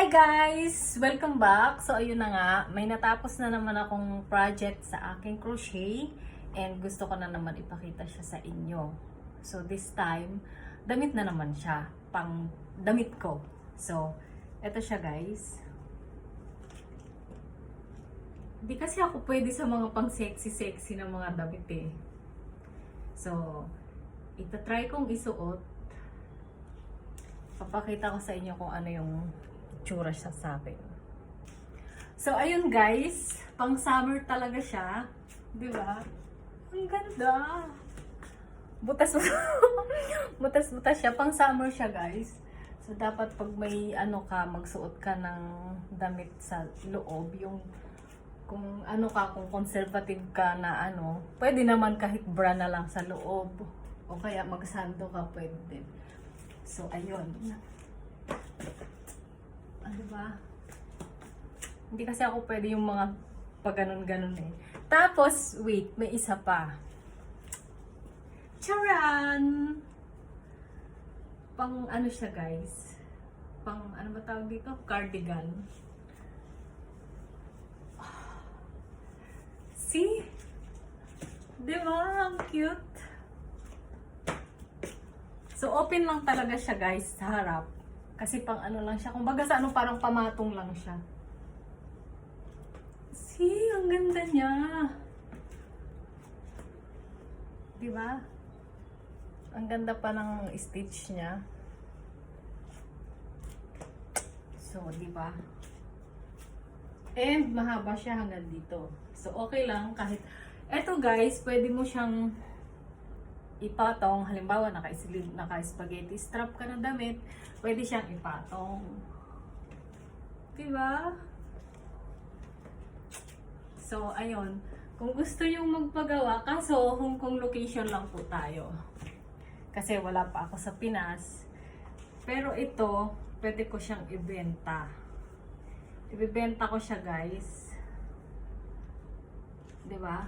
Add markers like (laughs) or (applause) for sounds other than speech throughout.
Hi guys! Welcome back! So ayun na nga, may natapos na naman akong project sa aking crochet and gusto ko na naman ipakita siya sa inyo. So this time, damit na naman siya, pang damit ko. So, eto siya guys. Hindi kasi ako pwede sa mga pang sexy-sexy na mga damit eh. So, itatry kong isuot papakita ko sa inyo kung ano yung itsura siya sa akin. So, ayun guys, pang summer talaga siya. Di ba? Ang ganda. Butas butas (laughs) butas siya. Pang summer siya guys. So, dapat pag may ano ka, magsuot ka ng damit sa loob, yung kung ano ka, kung conservative ka na ano, pwede naman kahit bra na lang sa loob. O kaya magsando ka, pwede. So, ayun. Ano ba? Hindi kasi ako pwede yung mga pag ganun-ganun eh. Tapos, wait, may isa pa. Charan! Pang ano siya guys? Pang ano ba tawag dito? Cardigan. See? Di ba? Ang cute. So, open lang talaga siya guys sa harap. Kasi pang ano lang siya. Kung baga sa ano, parang pamatong lang siya. See, ang ganda niya. Di ba? Ang ganda pa ng stitch niya. So, di ba? And mahaba siya hanggang dito. So, okay lang kahit... Eto guys, pwede mo siyang ipatong, halimbawa naka-spaghetti strap ka ng damit, pwede siyang ipatong. Diba? So, ayun. Kung gusto yung magpagawa, kaso Hong Kong location lang po tayo. Kasi wala pa ako sa Pinas. Pero ito, pwede ko siyang ibenta. Ibibenta ko siya, guys. 'Di ba?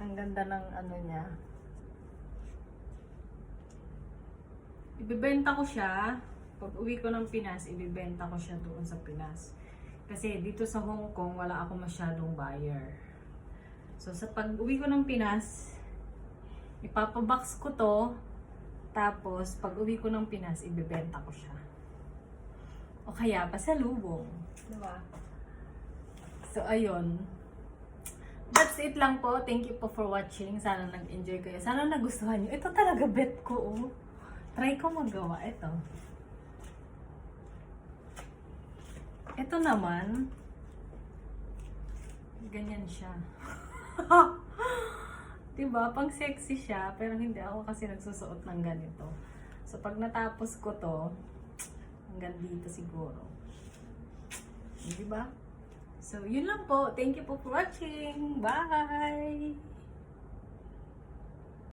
Ang ganda ng ano niya. Ibibenta ko siya. Pag uwi ko ng Pinas, ibibenta ko siya doon sa Pinas. Kasi dito sa Hong Kong, wala ako masyadong buyer. So, sa pag uwi ko ng Pinas, ipapabox ko to. Tapos, pag uwi ko ng Pinas, ibibenta ko siya. O kaya, pasalubong. Diba? So, ayun. That's it lang po. Thank you po for watching. Sana nag-enjoy kayo. Sana nagustuhan nyo. Ito talaga bet ko. Oh. Try ko magawa. Ito. Ito naman. Ganyan siya. (laughs) diba? Pang sexy siya. Pero hindi ako kasi nagsusuot ng ganito. So, pag natapos ko to, hanggang dito siguro. Diba? So, yun lang po. Thank you po for watching. Bye!